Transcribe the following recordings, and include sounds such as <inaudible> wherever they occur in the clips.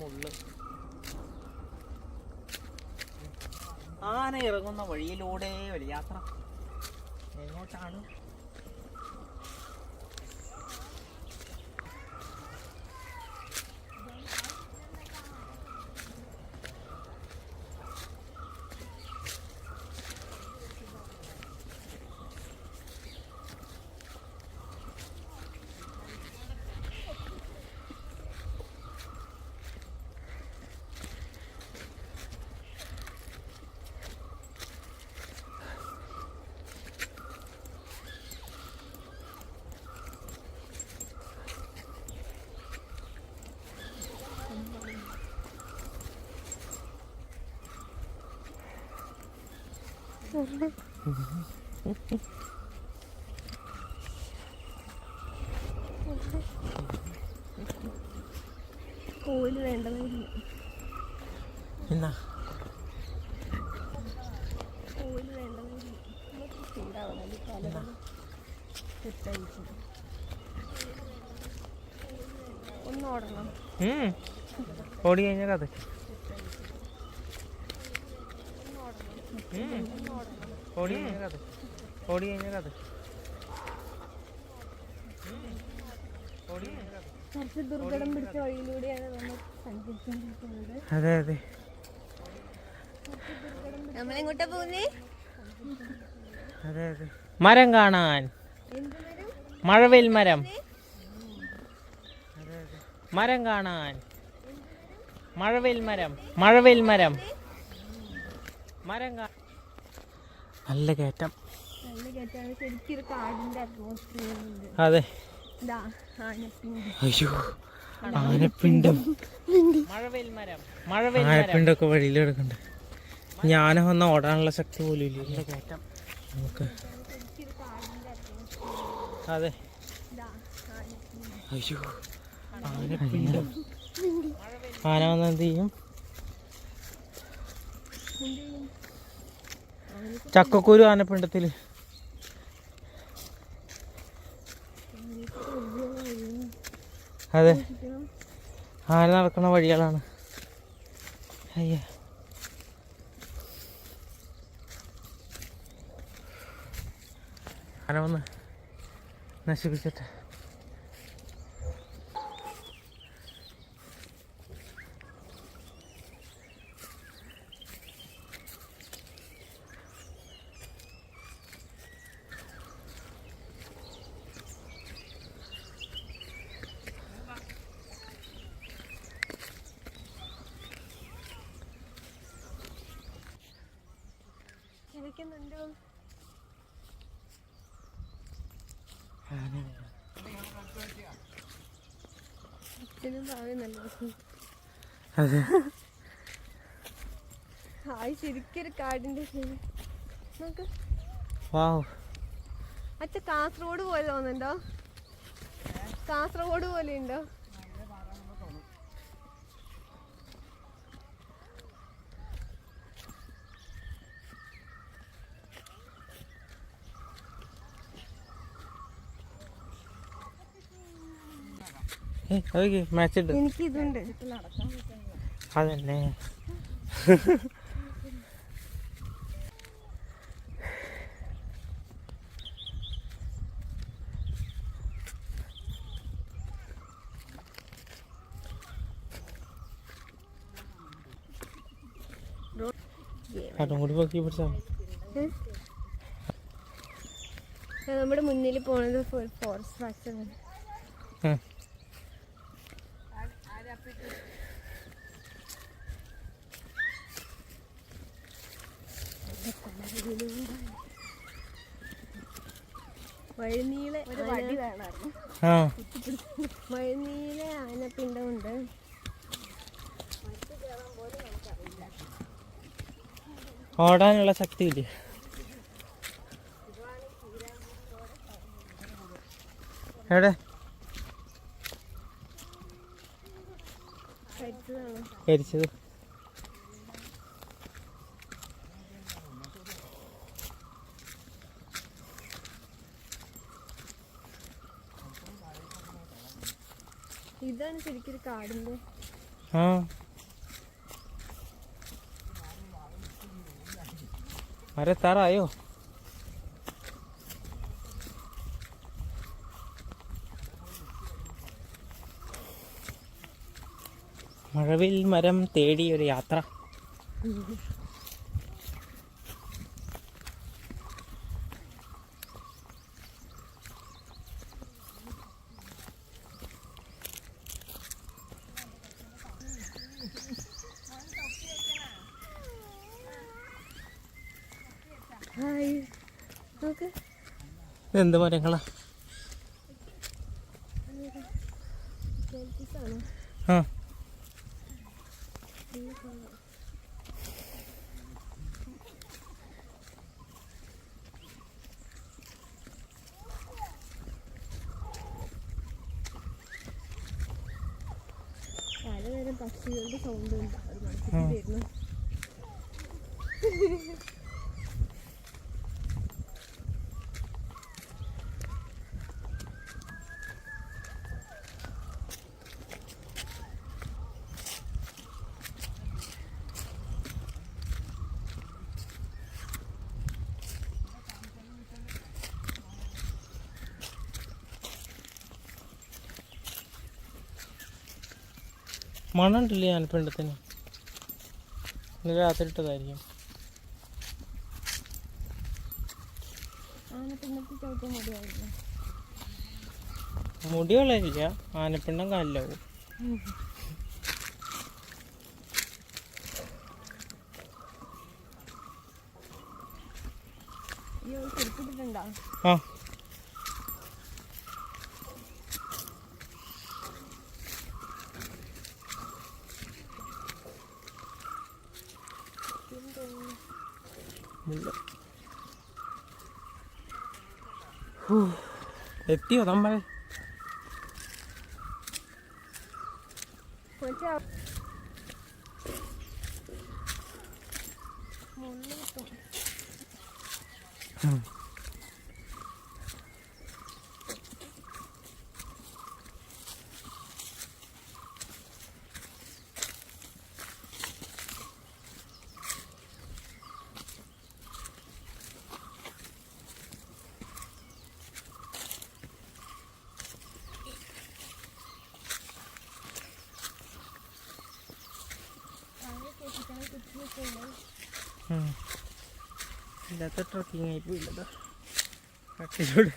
മുള്ള്. ആന ഇറങ്ങുന്ന വഴിയിലൂടെ ഒരു യാത്ര എങ്ങോട്ടാണ്? എന്നാ? ചൂടാവണം. തെറ്റായിരിക്കും ഓടി കഴിഞ്ഞാൽ അതൊക്കെ. ഓടി കഴിഞ്ഞ കഥ ഓടി കഴിഞ്ഞ കഥ കുറച്ച് ദുർഘടം പിടിച്ച വഴിയിലൂടെയാണ് നമ്മൾ സഞ്ചരിച്ചുകൊണ്ടിരിക്കുന്നത് അതെ അതെ. നമ്മളെങ്ങോട്ടാ പോകുന്നേ? അതെ അതെ. മരം കാണാൻ. എന്ത് വരും മഴവിൽ മരം. അതെ, അതെ. മരം കാണാൻ. മഴവിൽ മരം. മഴവിൽ മരം. മരം? കാ നല്ല കയറ്റം. നല്ല കേട്ടാണ് ശരിക്കും ഒരു കാടിന്റെ അറ്റ്മോസ്ഫിയർ ഉണ്ട്. അതെ. അയ്യോ ആനപ്പിണ്ടം. ആനപ്പിണ്ടൊക്കെ വഴിയിൽ കിടക്കണ്ട്. ഞാനും വന്ന ഓടാനുള്ള ശക്തി പോലും ഇല്ല. കയറ്റം. നമുക്ക് ഒരു കാടിന്റെ അറ്റ്മോസ്ഫിയർ അതെ. അയ്യോ ആനപ്പിണ്ടം. ആന വന്ന എന്ത് ചെയ്യും? ചക്കക്കുരു ആനപ്പിണ്ടത്തിൽ അതെ. ആന നടക്കുന്ന വഴികളാണ്. അയ്യ. ആന വന്ന് നശിപ്പിച്ചിട്ട്. അച്ഛനും നല്ല അതെ. ഹായ് കാടിന്റെ നോക്ക്. വാവ്. അച്ഛ കാസർഗോഡ് പോലെ തോന്നുന്നുണ്ടോ? കാസർഗോഡ് പോലെ ഉണ്ടോ? ഏയ് മാച്ച് എനിക്ക് ഇതുണ്ട് അതന്നെ അതും കൂടി പൊക്കി പിടിച്ചാ ഏ? ആ, നമ്മുടെ മുന്നിൽ പോണത് ഫോറസ്റ്റ് സ്ട്രക്ചർ വഴിനീളെ ഒരു വടി വേണമായിരുന്നു. ആ. വഴിനീളെ ആനപ്പിണ്ടമുണ്ട്. ഓടാനുള്ള ശക്തി ഇല്ല എവിടെ കഴിച്ചതാണ് ശരിക്കും കാടിന്റെ ആ. മരെത്താറായോ മഴവിൽ മരം തേടിയൊരു യാത്ര <laughs> ഹായ് നോക്ക് ഇതെന്ത് മരങ്ങളാ? കേൾപ്പിച്ചാണോ ആ. പലതരം പക്ഷികളുടെ സൗണ്ട് ഉണ്ട്. അത് മനസ്സിലായിരുന്നു മനസ്സിൽ വരുന്നു മണുണ്ടല്ലേ ആനപ്പിണ്ടത്തിന് ഇന്ന് രാത്രി ഇട്ടതായിരിക്കും. മുടി വളരില്ല. ആനപ്പിണ്ടം കാലിലാവും. ആ. എത്തിയോ നമ്മൾ പക്ഷേ હમ એટલે તો ટ્રકિંગ આપ્યું એટલે તો આખી જોડે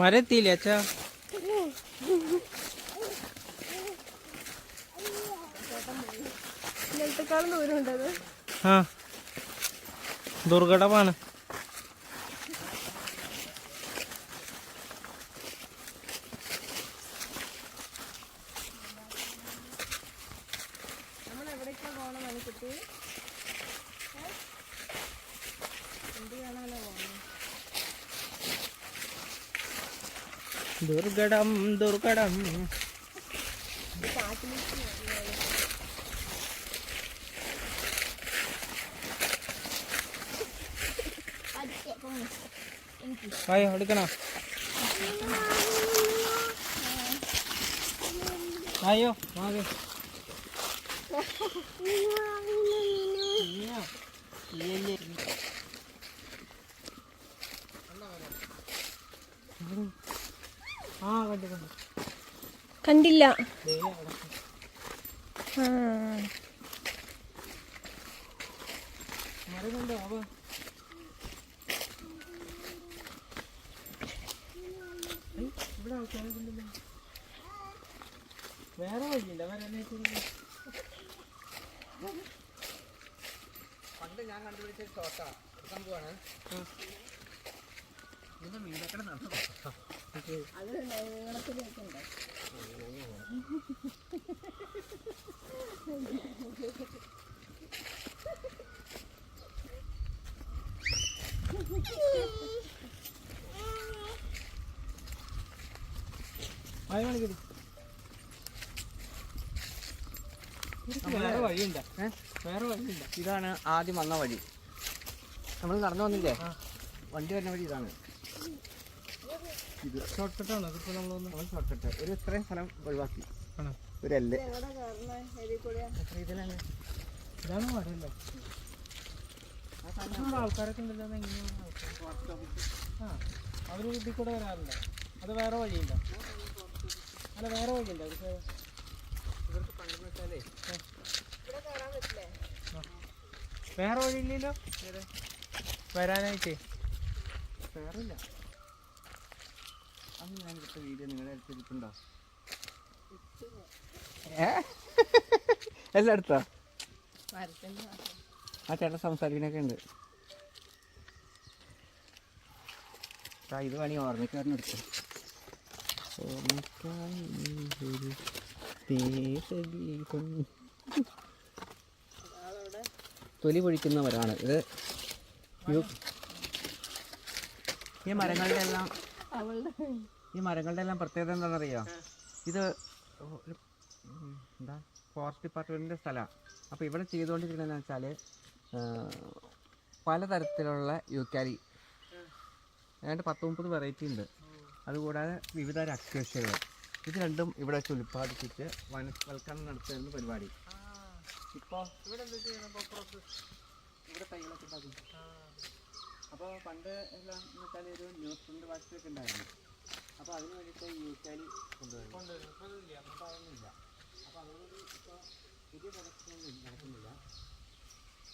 മരം എത്തിയില്ലേ അച്ഛാ ദുർഘടമാണ്. దుర్గడం దుర్గడం பாய் எடுக்கணும் ஐயோ வாங்க കൊണ്ടല്ലോ. വേറെ വഴിയില്ല വരാനായിട്ട് പണ്ട് ഞാൻ കണ്ടുപിടിച്ച ഷോട്ടാ സംഭവമാണ് ഇതിന്റെ മീനക്കട നടന്നു ഇതാണ് ആദ്യം വന്ന വഴി. നമ്മൾ നടന്നു വന്നില്ലേ? വണ്ടി വരുന്ന വഴി ഇതാണ്. ഇത് ഷോർട്ട് ആണ്. ഇതിപ്പോ നമ്മളൊന്ന് ഷോർട്ട് കട്ട് ഒരു ഇത്രയും സ്ഥലം ഒഴിവാക്കി. ഒരു എല്ല് ഇതാണ് നമ്മുടെ ആൾക്കാരൊക്കെ ഉണ്ടല്ലോ? ആ അവർ ഇതിൽ കൂടെ വരാറില്ല. അത് വേറെ വഴിയില്ല. അല്ല വേറെ വഴിയുണ്ട് അവർക്ക് ഇവർക്ക് പണ്ടെന്ന് വെച്ചാലേ. വേറെ വഴിയില്ലല്ലോ? വരാനായിട്ട്. വേറില്ല എടുത്ത വീഡിയോ നിങ്ങളുടെ അടുത്ത് ഇരിപ്പുണ്ടോ ഏ? എല്ലാം എടുത്തോ? ആ ചേട്ടൻ സംസാരിക്കണൊക്കെ ഉണ്ട്. ഇത് പണി ദേശഗീതം. തൊലി പൊഴിക്കുന്നവരാണ്. ഇത് ഈ മരങ്ങളുടെ എല്ലാം ഈ മരങ്ങളുടെ എല്ലാം പ്രത്യേകത എന്താണെന്നറിയോ? ഇത് എന്താ ഫോറസ്റ്റ് ഡിപ്പാർട്ട്മെന്റിന്റെ സ്ഥലമാണ്. അപ്പോൾ ഇവിടെ ചെയ്തുകൊണ്ടിരിക്കുന്നതെന്ന് വെച്ചാൽ പലതരത്തിലുള്ള യൂക്കാലി. ഏതാണ്ട് പത്ത് മുപ്പത് വെറൈറ്റി ഉണ്ട്. അതുകൂടാതെ വിവിധ അക്വേഷ്യകൾ ഇത് രണ്ടും ഇവിടെ വെച്ച് ഉൽപ്പാദിപ്പിച്ച് വനവൽക്കരണം നടത്തുന്ന പരിപാടി. ഇപ്പോൾ ഇവിടെ ഇവിടെ തൈകളൊക്കെ ഉണ്ടാക്കും അപ്പോൾ പണ്ട് എല്ലാം എന്ന് വെച്ചാൽ ഒരു ന്യൂസ് പ്രിന്റ് വാക്സിനൊക്കെ ഉണ്ടായിരുന്നു. അപ്പോൾ അതിന് വേണ്ടിയിട്ട് യൂക്കാലി കൊണ്ടുവരും. കൊണ്ടുവരും. ഇപ്പൊ ഇതില്ല. അപ്പോൾ അതൊന്നുമില്ല. അപ്പോൾ അതുകൊണ്ട് ഇപ്പോൾ പുതിയ പ്രൊഡക്ഷൻ ഒന്നും നടക്കുന്നില്ല.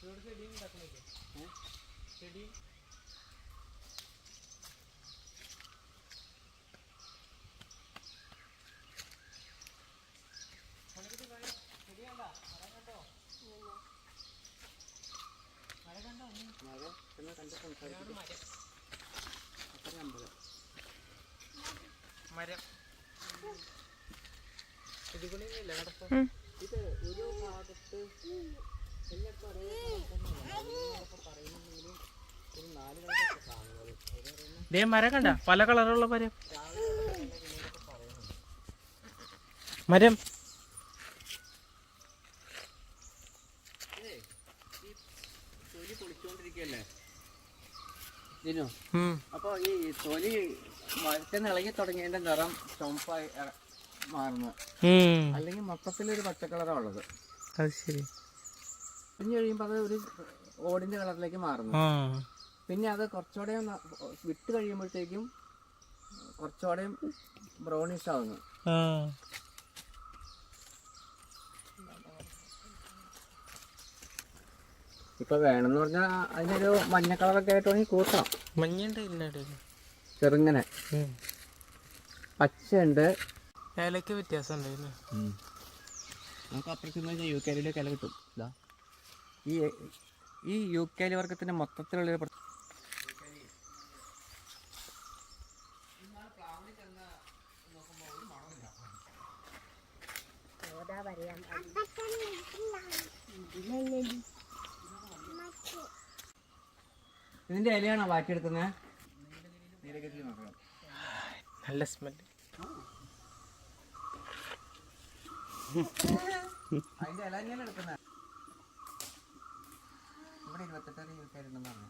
ഇവിടെ ചെടിയും ഉണ്ടാക്കുന്നില്ലേ ഏഹ് ചെടി മഴ എന്ന് കണ്ട്? അത്ര അമ്പലം മരം. ഇത് ഒരു ഭാഗത്ത് നാല് കളറൊക്കെ കാണുന്നത്. അത് ദേ മരം കണ്ട? പല കളറുള്ള മരം. മരം. അപ്പോൾ ഈ തൊലി മരത്തിന് ഇളകി തുടങ്ങിയതിന്റെ നിറം ചുമപ്പായി ഇറ- മാറുന്നു. ഉം. ഒരു പച്ചക്കളറാണ് ഉള്ളത്. അത് ശരി. പിന്നെ കഴിയുമ്പോൾ അത് ഒരു ഓടിന്റെ കളറിലേക്ക് മാറുന്നു. പിന്നെ അത് കുറച്ചുകൂടെ വിട്ട് കഴിയുമ്പോഴത്തേക്കും കുറച്ചുകൂടെ ബ്രൗണിഷ് ആവുന്നു. ഇപ്പൊ വേണമെന്ന് പറഞ്ഞാൽ അതിനൊരു മഞ്ഞ കളറൊക്കെ ആയിട്ട് വേണമെങ്കിൽ കൂട്ടാം. മഞ്ഞുണ്ട് ഇല്ലാണ്ട് ചെറുങ്ങനെ. പച്ചയുണ്ട്. ഏലക്ക് വ്യത്യാസം ഉണ്ടായിരുന്നു നമുക്ക് അപ്പുറത്ത് യു കെയിലേക്ക് ഇല കിട്ടും. ഇതാ. ഈ ഈ യു കെ വർഗത്തിന്റെ മൊത്തത്തിലുള്ള ഇതിന്റെ ഇലയാണോ നോക്കണം നല്ല സ്മെൽ അതിന്റെ ഇല തന്നെയാണ് എടുക്കുന്ന ഇവിടെ ഇരുപത്തെട്ടാറ് യൂക്കാരുണ്ടെന്നാണ്